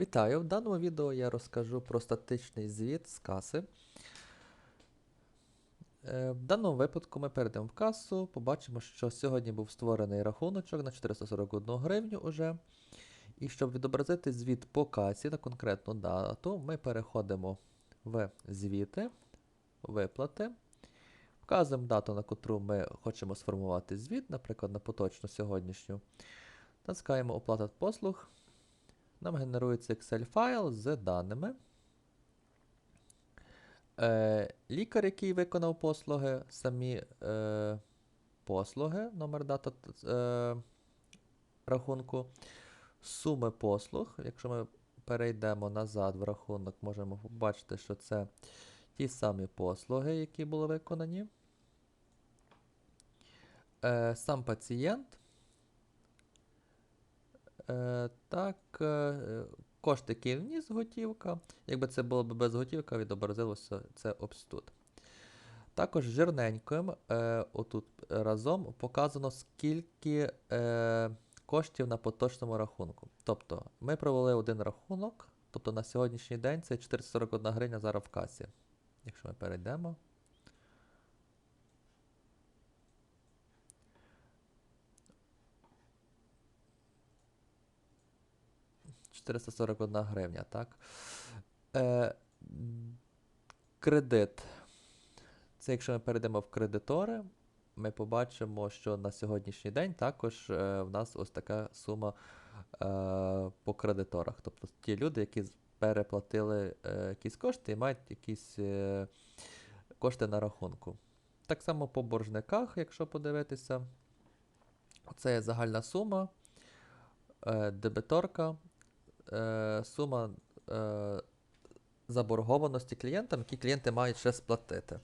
Вітаю! В даному відео я розкажу про статичний звіт з каси. Е, В даному випадку ми перейдемо в касу, побачимо, що сьогодні був створений рахуночок на 441 гривню уже. І щоб відобразити звіт по касі на конкретну дату, ми переходимо в звіти, виплати. Вказуємо дату, на котру ми хочемо сформувати звіт, наприклад, на поточну сьогоднішню. Натискаємо Оплата послуг. Нам генерується Excel файл з даними. Е, лікар, який виконав послуги, самі е, послуги, номер дата е, рахунку, суми послуг. Якщо ми перейдемо назад в рахунок, можемо побачити, що це ті самі послуги, які були виконані. Е, сам пацієнт. Е, так, е, кошти, які вніс готівка. Якби це було б без готівка, відобразилося це ось тут. Також жирненьким е, отут разом показано, скільки е, коштів на поточному рахунку. Тобто ми провели один рахунок, тобто на сьогоднішній день це 441 гривня зараз в касі. Якщо ми перейдемо. — 441 гривня, так? Е, кредит. Це якщо ми перейдемо в кредитори, ми побачимо, що на сьогоднішній день також е, в нас ось така сума е, по кредиторах. Тобто ті люди, які переплатили е, якісь кошти і мають якісь е, кошти на рахунку. Так само по боржниках, якщо подивитися, це загальна сума, е, дебіторка, е, сума е, заборгованості клієнтам, які клієнти мають ще сплатити.